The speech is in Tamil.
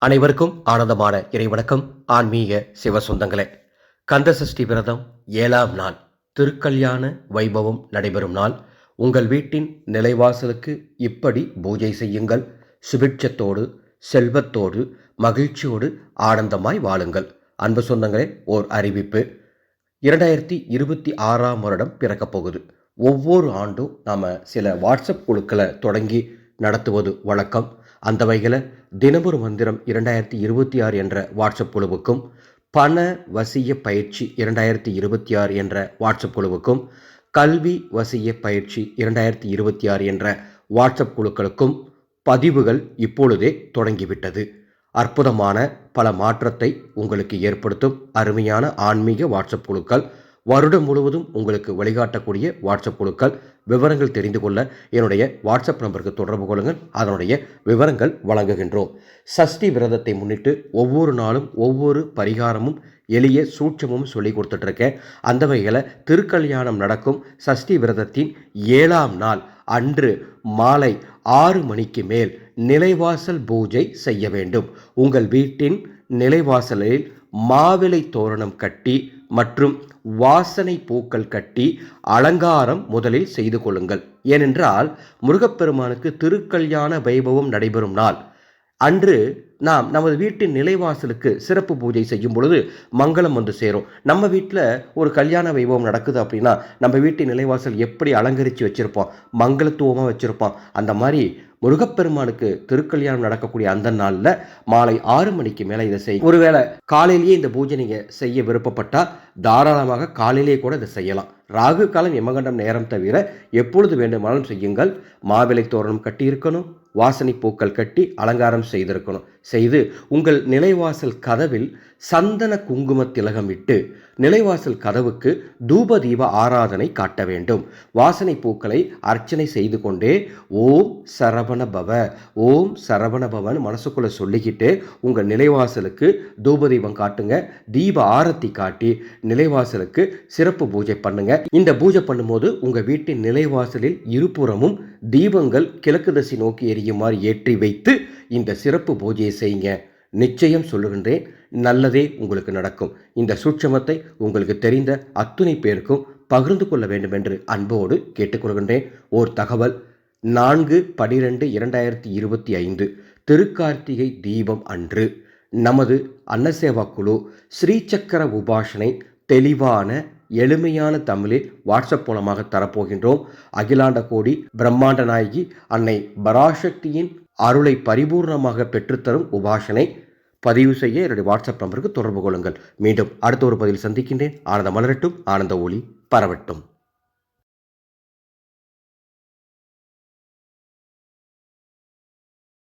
அனைவருக்கும் ஆனந்தமான இறைவணக்கம். ஆன்மீக சிவ சொந்தங்களே கந்தசஷ்டி விரதம் ஏழாம் நாள். திருக்கல்யாண வைபவம் நடைபெறும் நாள். உங்கள் வீட்டின் நிலைவாசலுக்கு இப்படி பூஜை செய்யுங்கள். சுபிட்சத்தோடு செல்வத்தோடு மகிழ்ச்சியோடு ஆனந்தமாய் வாழுங்கள். அன்பு சொந்தங்களே ஓர் அறிவிப்பு. இரண்டாயிரத்தி இருபத்தி ஆறாம் வருடம் பிறக்கப் போகுது. ஒவ்வொரு ஆண்டும் நாம் சில வாட்ஸ்அப் குழுக்களை தொடங்கி நடத்துவது வழக்கம். அந்த வகையில் தினமொரு மந்திரம் இரண்டாயிரத்தி இருபத்தி ஆறு என்ற வாட்ஸ்அப் குழுவுக்கும் பண வசிய பயிற்சி இரண்டாயிரத்தி இருபத்தி ஆறு என்ற வாட்ஸ்அப் குழுவுக்கும் கல்வி வசிய பயிற்சி இரண்டாயிரத்தி இருபத்தி ஆறு என்ற வாட்ஸ்அப் குழுக்களுக்கும் பதிவுகள் இப்பொழுதே தொடங்கிவிட்டது. அற்புதமான பல மாற்றத்தை உங்களுக்கு ஏற்படுத்தும் அருமையான ஆன்மீக வாட்ஸ்அப் குழுக்கள் வருடம் முழுவதும் உங்களுக்கு வழிகாட்டக்கூடிய வாட்ஸ்அப் குழுக்கள். விவரங்கள் தெரிந்து கொள்ள என்னுடைய வாட்ஸ்அப் நம்பருக்கு தொடர்பு கொள்ளுங்கள். அதனுடைய விவரங்கள் வழங்குகின்றோம். சஷ்டி விரதத்தை முன்னிட்டு ஒவ்வொரு நாளும் ஒவ்வொரு பரிகாரமும் எளிய சூட்சமும் சொல்லி கொடுத்துட்ருக்கேன் அந்த வகையில் திருக்கல்யாணம் நடக்கும் சஷ்டி விரதத்தின் ஏழாம் நாள் அன்று மாலை ஆறு மணிக்கு மேல் நிலைவாசல் பூஜை செய்ய வேண்டும். உங்கள் வீட்டின் நிலைவாசலில் மாவிலை தோரணம் கட்டி மற்றும் வாசனை பூக்கள் கட்டி அலங்காரம் முதலில் செய்து கொள்ளுங்கள். ஏனென்றால் முருகப்பெருமானுக்கு திருக்கல்யாண வைபவம் நடைபெறும் நாள். அன்று நாம் நமது வீட்டின் நிலைவாசலுக்கு சிறப்பு பூஜை செய்யும் பொழுது மங்களம் வந்து சேரும். நம்ம வீட்டில் ஒரு கல்யாண வைபவம் நடக்குது அப்படின்னா நம்ம வீட்டின் நிலைவாசல் எப்படி அலங்கரித்து வச்சுருப்போம்? மங்களத்துவமாக வச்சுருப்போம். அந்த மாதிரி முருகப்பெருமானுக்கு திருக்கல்யாணம் நடக்கக்கூடிய அந்த நாளில் மாலை ஆறு மணிக்கு மேலே இதை செய்யும் ஒருவேளை காலையிலேயே இந்த பூஜை நீங்கள் செய்ய விருப்பப்பட்டால் தாராளமாக காலையிலேயே கூட இதை செய்யலாம். ராகு காலம் யமகண்டம் நேரம் தவிர எப்பொழுது வேண்டுமானாலும் செய்யுங்கள். மாவிலை தோரணம் கட்டி இருக்கணும் வாசனை பூக்கள் கட்டி அலங்காரம் செய்திருக்கணும். செய்து உங்கள் நிலைவாசல் கதவில் சந்தன குங்கும திலகமிட்டு நிலைவாசல் கதவுக்கு தூப தீப ஆராதனை காட்ட வேண்டும். வாசனை பூக்களை அர்ச்சனை செய்து கொண்டே ஓம் சரவண பவ ஓம் சரவண பவன் மனசுக்குள்ளே சொல்லிக்கிட்டு உங்கள் நிலைவாசலுக்கு தூப தீபம் காட்டுங்க. தீப ஆரத்தி காட்டி நிலைவாசலுக்கு சிறப்பு பூஜை பண்ணுங்க. இந்த பூஜை பண்ணும்போது உங்கள் வீட்டின் நிலைவாசலில் இருபுறமும் தீபங்கள் கிழக்கு தசை நோக்கி எரியுமாறு ஏற்றி வைத்து இந்த சிறப்பு பூஜையை செய்யுங்க. நிச்சயம் சொல்லுகின்றேன் நல்லதே உங்களுக்கு நடக்கும். இந்த சூட்சமத்தை உங்களுக்கு தெரிந்த அத்துணை பேருக்கும் பகிர்ந்து கொள்ள வேண்டும் என்று அன்போடு கேட்டுக்கொள்கின்றேன். ஓர் தகவல் நான்கு பனிரெண்டு இரண்டாயிரத்தி இருபத்தி ஐந்து திருக்கார்த்திகை தீபம் அன்று. நமது அன்னசேவா குழு ஸ்ரீசக்கர உபாசனை தெளிவான எளிமையான தமிழில் வாட்ஸ்அப் மூலமாக தரப்போகின்றோம். அகிலாண்ட கோடி பிரம்மாண்ட நாயகி அன்னை பராசக்தியின் அருளை பரிபூர்ணமாக பெற்றுத்தரும் உபாசனை. பதிவு செய்ய என்னுடைய வாட்ஸ்அப் நம்பருக்கு தொடர்பு கொள்ளுங்கள். மீண்டும் அடுத்த ஒரு பதில் சந்திக்கின்றேன். ஆனந்த மலரட்டும். ஆனந்த ஒளி பரவட்டும்.